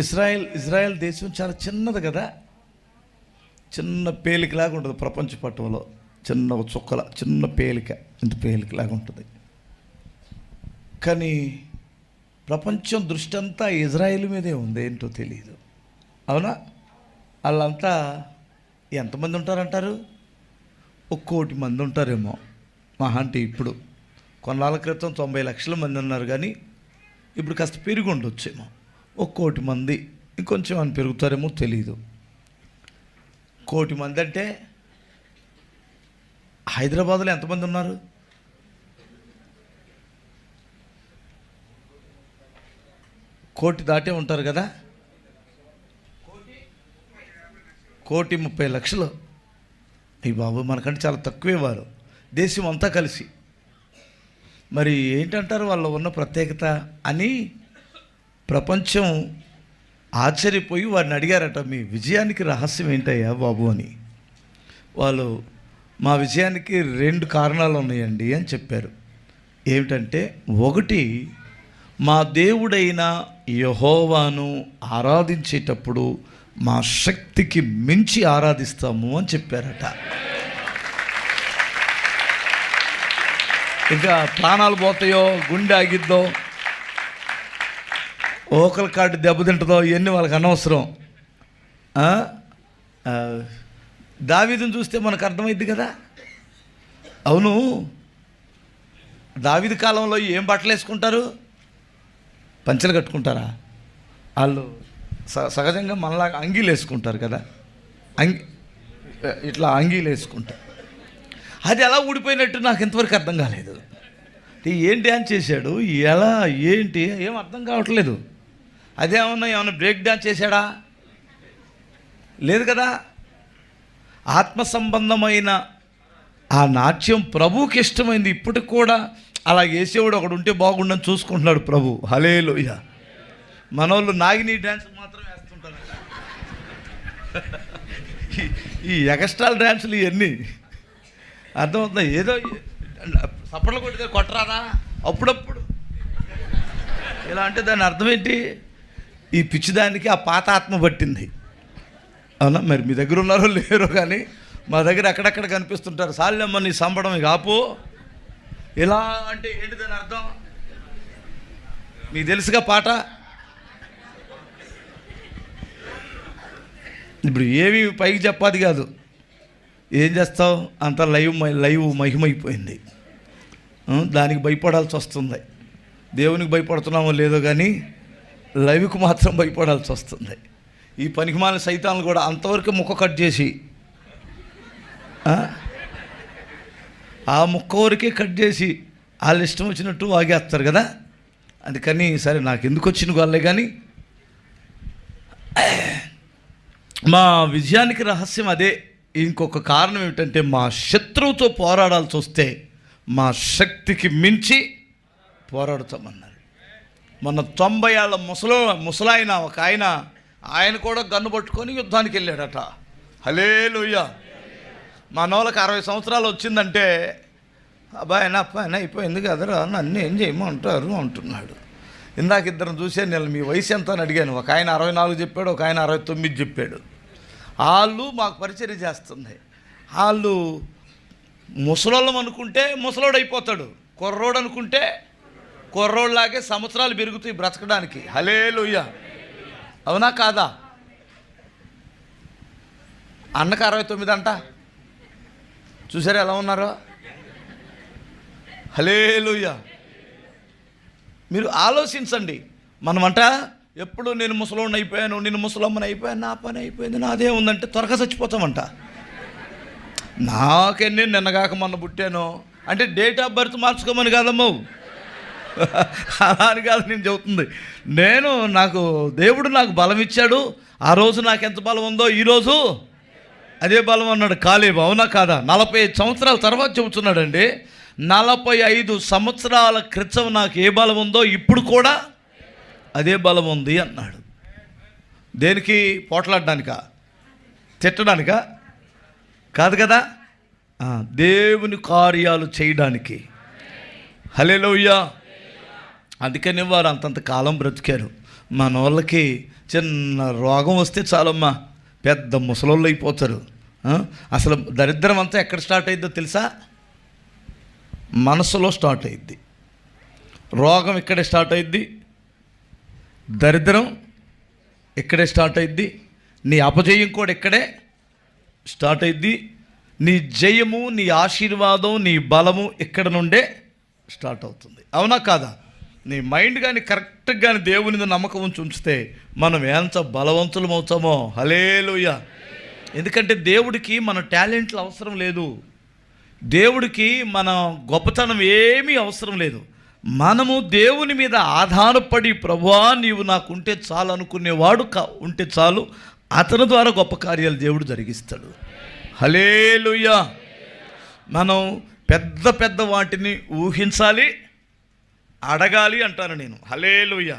Israel Israel దేశం చాలా చిన్నది కదా. చిన్న పేలికలాగా ఉంటుంది ప్రపంచ పట్టంలో చిన్న ఒక చుక్కల చిన్న పేలిక ఇంత పేలికలాగా ఉంటుంది. కానీ ప్రపంచం దృష్టి అంతా ఇజ్రాయెల్ మీదే ఉంది ఏంటో తెలియదు అవునా? వాళ్ళంతా ఎంతమంది ఉంటారంటారు? ఒక కోటి మంది ఉంటారేమో. మహా అంటే ఇప్పుడు కొన్నాళ్ళ క్రితం తొంభై లక్షల మంది ఉన్నారు కానీ ఇప్పుడు కాస్త పెరిగి ఉండొచ్చేమో. ఒక కోటి మంది ఇంకొంచెం అని పెరుగుతారేమో తెలియదు కోటి మంది అంటే హైదరాబాద్లో ఎంతమంది ఉన్నారు? కోటి దాటే ఉంటారు కదా? కోటి ముప్పై లక్షలు. ఈ బాబు మనకంటే చాలా తక్కువే వారు. దేశం అంతా కలిసి. మరి ఏంటంటారు వాళ్ళు ఉన్న ప్రత్యేకత అని ప్రపంచం ఆశ్చర్యపోయి వారిని అడిగారట మీ విజయానికి రహస్యం ఏంటయ్యా బాబు? అని. వాళ్ళు మా విజయానికి రెండు కారణాలు ఉన్నాయండి అని చెప్పారు. ఏమిటంటే ఒకటి మా దేవుడైన యహోవాను ఆరాధించేటప్పుడు మా శక్తికి మించి ఆరాధిస్తాము అని చెప్పారట. ఇంకా ప్రాణాలు పోతాయో గుండె ఆగిద్దో ఓకల కార్డు దెబ్బతింటుందో ఇవన్నీ వాళ్ళకి అనవసరం. ఆ? దావీదుని చూస్తే మనకు అర్థమైద్ది కదా? అవును. దావిది కాలంలో ఏం బట్టలు వేసుకుంటారు? పంచలు కట్టుకుంటారా? వాళ్ళు స సహజంగా మనలాగా అంగీలు వేసుకుంటారు కదా? అంగి ఇట్లా అంగీలు వేసుకుంటారు అది ఎలా ఊడిపోయినట్టు నాకు ఇంతవరకు అర్థం కాలేదు. ఏంటి ఏం డ్యాన్స్ చేశాడు? ఎలా? ఏంటి? ఏం అర్థం కావట్లేదు. అదేమన్నా ఏమైనా బ్రేక్ డ్యాన్స్ చేశాడా? లేదు కదా? ఆత్మ సంబంధమైన ఆ నాట్యం ప్రభువుకి ఇష్టమైంది. ఇప్పటికి కూడా అలా వేసేవాడు ఒకడు ఉంటే బాగుండని చూసుకుంటున్నాడు ప్రభు. హలేలోయ మనోళ్ళు నాగిని డ్యాన్స్ మాత్రం వేస్తుంటారు. ఈ- ఎగస్ట్రాల్ డ్యాన్సులు ఇవన్నీ అర్థమవుతుందా? ఏదో సపడలు కొట్టితే కొట్టరాదా? అప్పుడప్పుడు. ఇలా అంటే దాని అర్థం ఏంటి? ఈ పిచ్చిదానికి ఆ పాత ఆత్మ పట్టింది. అవునా? మరి మీ దగ్గర ఉన్నారో లేరో కానీ మా దగ్గర అక్కడక్కడ కనిపిస్తుంటారు. సాల్యమ్మ నీ సంబడం ఇక ఆపు. అంటే ఏంటి దాని అర్థం? మీకు తెలుసుగా పాట? ఇప్పుడు ఏమి పైకి చెప్పాది కాదు. ఏం చేస్తావు? అంత లైవ్ లైవ్ మహిమైపోయింది. దానికి భయపడాల్సి వస్తుంది. దేవునికి భయపడుతున్నామో లేదో కానీ లైవ్కు మాత్రం భయపడాల్సి వస్తుంది. ఈ పనికిమాల సైతాన్లు కూడా అంతవరకు ముక్క కట్ చేసి ఆ? ఆ ముక్క వరకే కట్ చేసి వాళ్ళు ఇష్టం వచ్చినట్టు వాగేస్తారు కదా? అందుకని సరే నాకు ఎందుకు వచ్చిన వాళ్ళే కానీ మా విజయానికి రహస్యం అదే. ఇంకొక కారణం ఏమిటంటే మా శత్రువుతో పోరాడాల్సి వస్తే మా శక్తికి మించి పోరాడుతామన్నారు. మొన్న తొంభై ఏళ్ళ ముసలో ముసలాయన ఒక ఆయన ఆయన కూడా గన్ను పట్టుకొని యుద్ధానికి వెళ్ళాడట. హలే మా నోళ్ళకి అరవై సంవత్సరాలు వచ్చిందంటే అబ్బాయి నా పని అయిపోయింది కదరా నన్ను ఏం చేయమంటారు అంటున్నాడు. ఇందాక ఇద్దరు చూసే నేను మీ వయసు ఎంత అని అడిగాను. ఒక ఆయన అరవై నాలుగు చెప్పాడు ఒక ఆయన అరవై తొమ్మిది చెప్పాడు. వాళ్ళు మాకు పరిచయం చేస్తుంది. వాళ్ళు ముసలోళ్ళం అనుకుంటే ముసలోడు అయిపోతాడు. కుర్రోడు అనుకుంటే కుర్రోళ్ళలాగే సంవత్సరాలు పెరుగుతాయి బ్రతకడానికి. హలే అవునా కాదా? అన్నకు అరవై తొమ్మిది అంట. చూసారా ఎలా ఉన్నారో? హలే మీరు ఆలోచించండి. మనమంట ఎప్పుడు నేను ముసలోడిని అయిపోయాను నేను ముసలమ్మని అయిపోయాను నా పని అయిపోయింది నాదే ఉందంటే త్వరగా చచ్చిపోతామంట. నాకెన్ని నేను నిన్నగాక మొన్న పుట్టాను. అంటే డేట్ ఆఫ్ బర్త్ మార్చుకోమని కాదమ్మో అలా అని కాదు నేను చెబుతుంది. నేను నాకు దేవుడు నాకు బలం ఇచ్చాడు. ఆ రోజు నాకు ఎంత బలం ఉందో ఈరోజు అదే బలం అన్నాడు. కాలేబు అవునా కాదా? నలభై ఐదు సంవత్సరాల తర్వాత చెబుతున్నాడండి. నలభై ఐదు సంవత్సరాల క్రితం నాకు ఏ బలం ఉందో ఇప్పుడు కూడా అదే బలం ఉంది అన్నాడు. దేనికి? పోట్లాడడానిక? తిట్టడానికా? కాదు కదా? దేవుని కార్యాలు చేయడానికి. హలే లోయ్యా అందుకని వారు అంతంత కాలం బ్రతికారు. మన వాళ్ళకి చిన్న రోగం వస్తే చాలమ్మా. పెద్ద ముసలోళ్ళు అయిపోతారు. అసలు దరిద్రం అంతా ఎక్కడ స్టార్ట్ అయిందో తెలుసా? మనసులో స్టార్ట్ అయింది రోగం ఇక్కడే స్టార్ట్ అయింది దరిద్రం ఇక్కడే స్టార్ట్ అయింది నీ అపజయం కూడా ఇక్కడే స్టార్ట్ అయింది నీ జయము నీ ఆశీర్వాదం నీ బలము ఇక్కడ నుండే స్టార్ట్ అవుతుంది. అవునా కాదా? నీ మైండ్ కానీ కరెక్ట్గా కానీ దేవుని మీద నమ్మకం ఉంచి ఉంచితే మనం ఎంత బలవంతులం అవుతామో? హలేలుయ ఎందుకంటే దేవుడికి మన టాలెంట్లు అవసరం లేదు. దేవుడికి మన గొప్పతనం ఏమీ అవసరం లేదు. మనము దేవుని మీద ఆధారపడి ప్రభువా నీవు నాకుంటే చాలు అనుకునేవాడు కా ఉంటే చాలు. అతని ద్వారా గొప్ప కార్యాలు దేవుడు జరిగిస్తాడు. హలేలుయ్యా మనం పెద్ద పెద్ద వాటిని ఊహించాలి. అడగాలి అంటాను నేను. హలేలుయ్యా